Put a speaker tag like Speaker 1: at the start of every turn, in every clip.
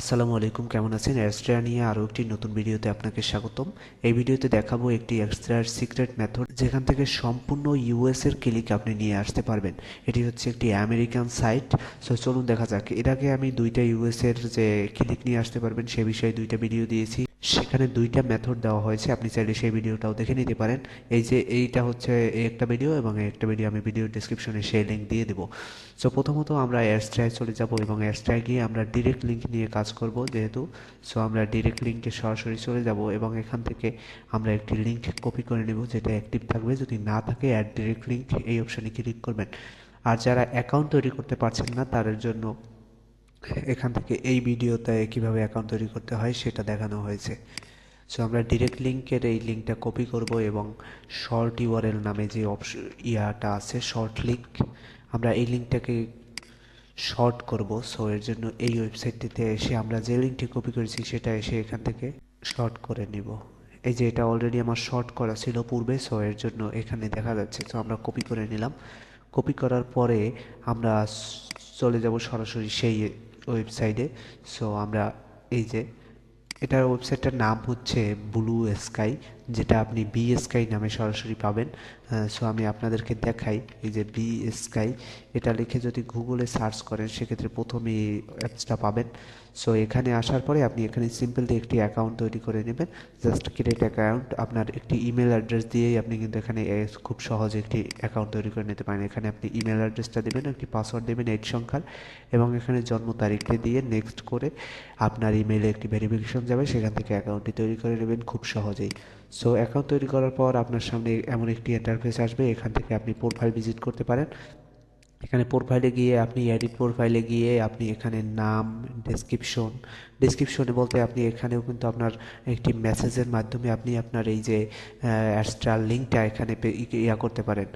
Speaker 1: আসসালামু আলাইকুম, কেমন আছেন? অ্যাস্ট্রা নিয়ে আরও একটি নতুন ভিডিওতে আপনাকে স্বাগতম। এই ভিডিওতে দেখাবো একটি এক্সট্রার সিক্রেট মেথড যেখান থেকে সম্পূর্ণ ইউএস এর ক্লিক আপনি নিয়ে আসতে পারবেন। এটি হচ্ছে একটি আমেরিকান সাইট সো চলুন দেখা যাক। এর আগে আমি দুইটা ইউএস এর যে ক্লিক নিয়ে আসতে পারবেন, সে বিষয়ে দুইটা ভিডিও দিয়েছি। সেখানে দুইটা মেথড দেওয়া হয়েছে। আপনি চাইলে সেই ভিডিওটাও দেখে নিতে পারেন। এই যে এইটা হচ্ছে এই একটা ভিডিও এবং এই একটা ভিডিও আমি ভিডিও ডিসক্রিপশনে সেই লিঙ্ক দিয়ে দেবো। সো প্রথমত আমরা এয়ারস্ট্রায় চলে যাব এবং এয়ারস্ট্রায় গিয়ে আমরা ডিরেক্ট লিঙ্ক নিয়ে কাজ করব যেহেতু। সো আমরা ডিরেক্ট লিঙ্কে সরাসরি চলে যাব এবং এখান থেকে আমরা একটি লিঙ্ক কপি করে নেব যেটা অ্যাক্টিভ থাকবে। যদি না থাকে অ্যাড ডিরেক্ট লিঙ্ক এই অপশানে ক্লিক করবেন। আর যারা অ্যাকাউন্ট তৈরি করতে পারছেন না, তাদের জন্য এখান থেকে এই ভিডিওতে কীভাবে অ্যাকাউন্ট তৈরি করতে হয় সেটা দেখানো হয়েছে। সো আমরা ডিরেক্ট লিঙ্কের এই লিঙ্কটা কপি করব এবং শর্ট ইউআরএল নামে যে অপশন ইয়াটা আছে শর্ট লিঙ্ক আমরা এই লিঙ্কটাকে শর্ট করব। সো এর জন্য এই ওয়েবসাইটটিতে এসে আমরা যে লিঙ্কটি কপি করেছি সেটা এসে এখান থেকে শর্ট করে নিব। এই যে এটা অলরেডি আমার শর্ট করা ছিল পূর্বে সো এর জন্য এখানে দেখা যাচ্ছে। তো আমরা কপি করে নিলাম। কপি করার পরে আমরা চলে যাব সরাসরি সেই ওয়েবসাইটে সো আমরা এই যে এটার ওয়েবসাইটটার নাম হচ্ছে ব্লু স্কাই যেটা আপনি বি স্কাই নামে সরাসরি পাবেন। সো আমি আপনাদেরকে দেখাই, এই যে বি স্কাই এটা লিখে যদি গুগলে সার্চ করেন, সেক্ষেত্রে প্রথমে এই অ্যাপসটা পাবেন। সো এখানে আসার পরে আপনি এখানে সিম্পলি একটি অ্যাকাউন্ট তৈরি করে নেবেন। জাস্ট ক্রিয়েট অ্যাকাউন্ট আপনার একটি ইমেল অ্যাড্রেস দিয়েই আপনি কিন্তু এখানে খুব সহজে একটি অ্যাকাউন্ট তৈরি করে নিতে পারেন। এখানে আপনি ইমেল অ্যাড্রেসটা দেবেন, একটি পাসওয়ার্ড দেবেন এইট সংখ্যার, এবং এখানে জন্ম তারিখটি দিয়ে নেক্সট করে আপনার ইমেলে একটি ভেরিফিকেশন যাবে সেখান থেকে অ্যাকাউন্টটি তৈরি করে নেবেন খুব সহজেই। সো অ্যাকাউন্ট তৈরি করার পর আপনার সামনে এমন একটি ইন্টারফেস আসবে, এখান থেকে আপনি প্রোফাইল ভিজিট করতে পারেন। এখানে প্রোফাইলে গিয়ে আপনি এডিট প্রোফাইলে গিয়ে আপনি এখানে নাম ডেসক্রিপশন ডেসক্রিপশনে বলতে আপনি এখানেও কিন্তু আপনার একটি মেসেজের মাধ্যমে আপনি আপনার এই যে অ্যাস্ট্রাল লিঙ্কটা এখানে ইয়া করতে পারেন।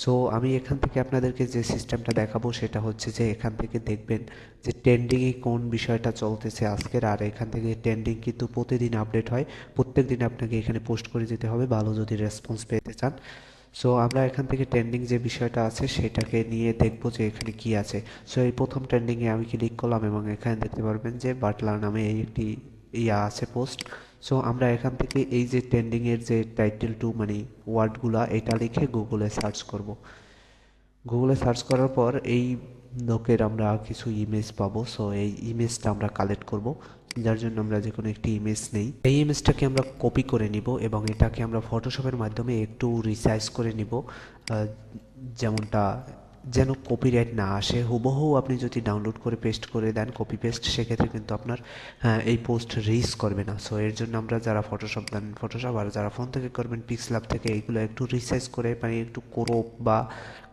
Speaker 1: সো আমি এখান থেকে আপনাদেরকে যে সিস্টেমটা দেখাবো সেটা হচ্ছে যে এখান থেকে দেখবেন যে ট্রেন্ডিংয়ে কোন বিষয়টা চলতেছে আজকের। আর এখান থেকে ট্রেন্ডিং কিন্তু প্রতিদিন আপডেট হয়। প্রত্যেক দিন আপনাকে এখানে পোস্ট করে যেতে হবে। ভালো যদি রেসপন্স পেতে চান। সো আমরা এখান থেকে ট্রেন্ডিং যে বিষয়টা আছে, সেটাকে নিয়ে দেখব যে এখানে কি আছে। সো এই প্রথম ট্রেন্ডিংয়ে আমি ক্লিক করলাম এবং এখানে দেখতে পারবেন যে বাটলার নামে এই একটি ইয়া আছে পোস্ট সো আমরা এখান থেকে এই যে ট্রেন্ডিংয়ের যে টাইটেল টু মানে ওয়ার্ডগুলা এটা লিখে গুগলে সার্চ করব। গুগলে সার্চ করার পর এই লোকের আমরা কিছু ইমেজ পাবো সো এই ইমেজটা আমরা কালেক্ট করব। যার জন্য আমরা যে কোনো একটি ইমেজ নেই। এই ইমেজটাকে আমরা কপি করে নিব এবং এটাকে আমরা ফটোশপের মাধ্যমে একটু রিসাইজ করে নিব। যেমনটা যেন কপিরাইট না আসে, হুবহু আপনি যদি ডাউনলোড করে পেস্ট করে দেন কপি পেস্ট সেক্ষেত্রে কিন্তু আপনার এই পোস্ট রিস করবে না। সো এর জন্য আমরা যারা ফটোশপ দেন ফটোশপ আর যারা ফোন থেকে করবেন পিক্সলাপ থেকে এইগুলো একটু রিসাইজ করে মানে একটু ক্রোপ বা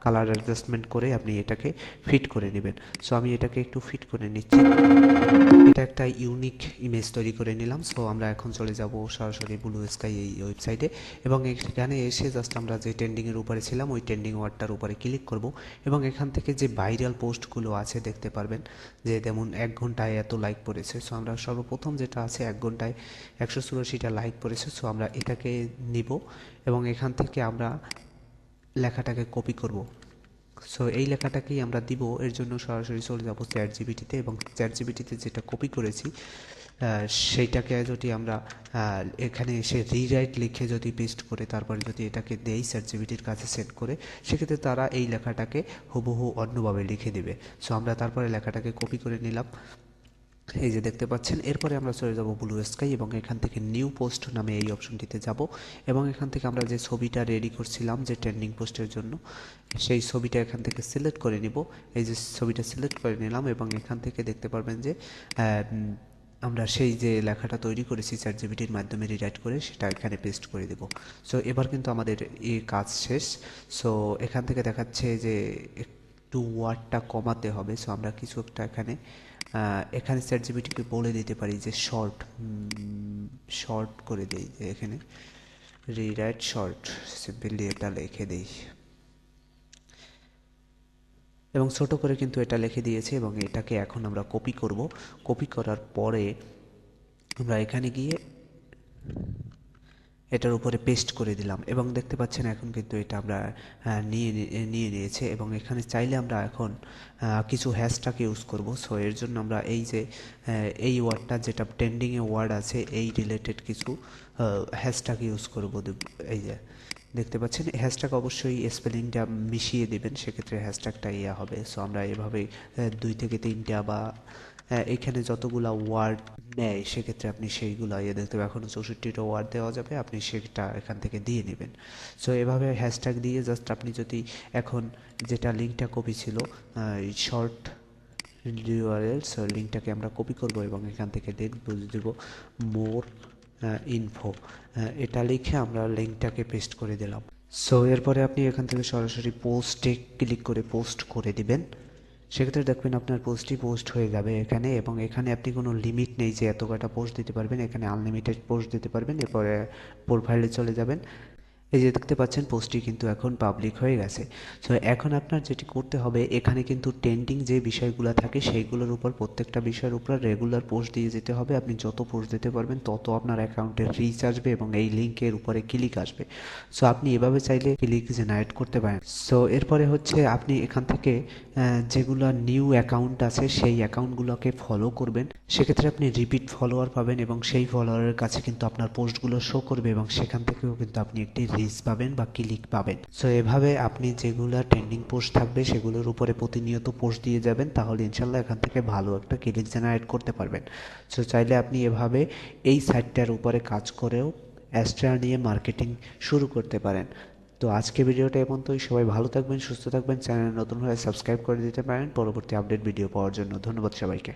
Speaker 1: কালার অ্যাডজাস্টমেন্ট করে আপনি এটাকে ফিট করে নেবেন। সো আমি এটাকে একটু ফিট করে নিচ্ছি। এটা একটা ইউনিক ইমেজ তৈরি করে নিলাম। সো আমরা এখন চলে যাব সরাসরি ব্লু স্কাই এই ওয়েবসাইটে এবং এখানে এসে জাস্ট আমরা যে ট্রেন্ডিংয়ের উপরে ছিলাম, ওই ট্রেন্ডিং ওয়ার্ডটার উপরে ক্লিক করব এবং এখান থেকে যে ভাইরাল পোস্টগুলো আছে দেখতে পারবেন যে যেমন এক ঘন্টায় এত লাইক পড়েছে। সো আমরা সর্বপ্রথম যেটা আছে, এক ঘন্টায় একশো চুরাশিটা লাইক পড়েছে। সো আমরা এটাকে নিব এবং এখান থেকে আমরা লেখাটাকে কপি করব। সো এই লেখাটাকেই আমরা দিব। এর জন্য সরাসরি চলে যাব চ্যাট জিবিটিতে এবং চ্যাট জিবিটিতে যেটা কপি করেছি সেইটাকে যদি আমরা এখানে এসে রিরাইট লিখে যদি পেস্ট করে তারপরে যদি এটাকে দেই চ্যাট জিবিটির কাছে সেন্ড করে, সেক্ষেত্রে তারা এই লেখাটাকে হুবহু অন্যভাবে লিখে দেবে। সো আমরা তারপরে লেখাটাকে কপি করে নিলাম। এই যে দেখতে পাচ্ছেন, এরপরে আমরা চলে যাব ব্লু স্কাই এবং এখান থেকে নিউ পোস্ট নামে এই অপশনটিতে যাব এবং এখান থেকে আমরা যে ছবিটা রেডি করছিলাম, যে ট্রেন্ডিং পোস্টের জন্য, সেই ছবিটা এখান থেকে সিলেক্ট করে নিব। এই যে ছবিটা সিলেক্ট করে নিলাম এবং এখান থেকে দেখতে পারবেন যে আমরা সেই যে লেখাটা তৈরি করেছি চ্যাট জিবিটির মাধ্যমে রিরাইট করে, সেটা এখানে পেস্ট করে দেব। সো এবার কিন্তু আমাদের এই কাজ শেষ। সো এখান থেকে দেখাচ্ছে যে, একটু ওয়ার্ডটা কমাতে হবে। সো আমরা কিছু একটা এখানে এখানে চ্যাট জিবিটিকে বলে দিতে পারি যে শর্ট শর্ট করে দেই এখানে রিরাইট শর্ট সিম্পলি এটা লিখে দেই। এবং ছোট করে কিন্তু এটা লিখে দিয়েছে এবং এটাকে এখন আমরা কপি করব। কপি করার পরে আমরা এখানে গিয়ে এটার উপরে পেস্ট করে দিলাম। এবং দেখতে পাচ্ছেন এখন কিন্তু এটা আমরা নিয়ে নিয়ে নিয়েছে এবং এখানে চাইলে আমরা এখন কিছু হ্যাশট্যাগ ইউজ করব। সো এর জন্য আমরা এই যে এই ওয়ার্ডটা যেটা ট্রেন্ডিংয়ে ওয়ার্ড আছে, এই রিলেটেড কিছু হ্যাশট্যাগ ইউজ করব এই যে, দেখতে পাচ্ছেন? হ্যাশট্যাগ অবশ্যই স্পেলিংটা মিশিয়ে দেবেন, সেক্ষেত্রে হ্যাশট্যাগটা ইয়া হবে। সো আমরা এভাবে দুই থেকে তিনটা বা এখানে যতগুলা ওয়ার্ড নেয়, সেক্ষেত্রে আপনি সেইগুলো ইয়ে দেখতে পাবেন এখন চৌষট্টিটা ওয়ার্ড দেওয়া যাবে, আপনি সেটা এখান থেকে দিয়ে নেবেন। সো এভাবে হ্যাশট্যাগ দিয়ে জাস্ট আপনি যদি এখন যেটা লিঙ্কটা কপি ছিল শর্ট ইউআরএল সো লিঙ্কটাকে আমরা কপি করব এবং এখান থেকে বুঝে দেব মোর ইনফো এটা লিখে আমরা লিঙ্কটাকে পেস্ট করে দিলাম। সো এরপরে আপনি এখান থেকে সরাসরি পোস্টে ক্লিক করে পোস্ট করে দিবেন। সেক্ষেত্রে দেখবেন আপনার পোস্টটি পোস্ট হয়ে যাবে এখানে এবং এখানে আপনি কোনো লিমিট নেই যে এত কটা পোস্ট দিতে পারবেন, এখানে আনলিমিটেড পোস্ট দিতে পারবেন, এরপরে প্রোফাইলে চলে যাবেন। এই যে দেখতে পাচ্ছেন, পোস্টটি কিন্তু এখন পাবলিক হয়ে গেছে। সো এখন আপনার যেটি করতে হবে, এখানে কিন্তু ট্রেন্ডিং যে বিষয়গুলো থাকে, সেইগুলোর উপর প্রত্যেকটা বিষয়ের উপর রেগুলার পোস্ট দিয়ে যেতে হবে। আপনি যত পোস্ট দিতে পারবেন, তত আপনার অ্যাকাউন্টে রিচ আসবে এবং এই লিঙ্কের উপরে ক্লিক আসবে। সো আপনি এভাবে চাইলে ক্লিক জেনারেট করতে পারেন। সো এরপরে হচ্ছে আপনি এখান থেকে যেগুলো নিউ অ্যাকাউন্ট আছে, সেই অ্যাকাউন্টগুলোকে ফলো করবেন। সেক্ষেত্রে আপনি রিপিট ফলোয়ার পাবেন এবং সেই ফলোয়ারের কাছে কিন্তু আপনার পোস্টগুলো শো করবে এবং সেখান থেকেও কিন্তু আপনি একটি রিচ পাবেন বা ক্লিক পাবেন। সো এভাবে আপনি যেগুলো ট্রেন্ডিং পোস্ট থাকবে, সেগুলোর উপরে প্রতিনিয়ত পোস্ট দিয়ে যাবেন, তাহলে ইনশাল্লাহ এখান থেকে ভালো একটা ক্লিক জেনারেট করতে পারবেন। সো চাইলে আপনি এভাবে এই সাইটটার উপরে কাজ করেও অ্যাস্ট্রা নিয়ে মার্কেটিং শুরু করতে পারেন। তো আজকে ভিডিওটা এ পর্যন্তই। সবাই ভালো থাকবেন, সুস্থ থাকবেন। চ্যানেল নতুন হয়ে সাবস্ক্রাইব করে দিতে পারেন। পরবর্তী আপডেট ভিডিও পাওয়ার জন্য ধন্যবাদ সবাইকে।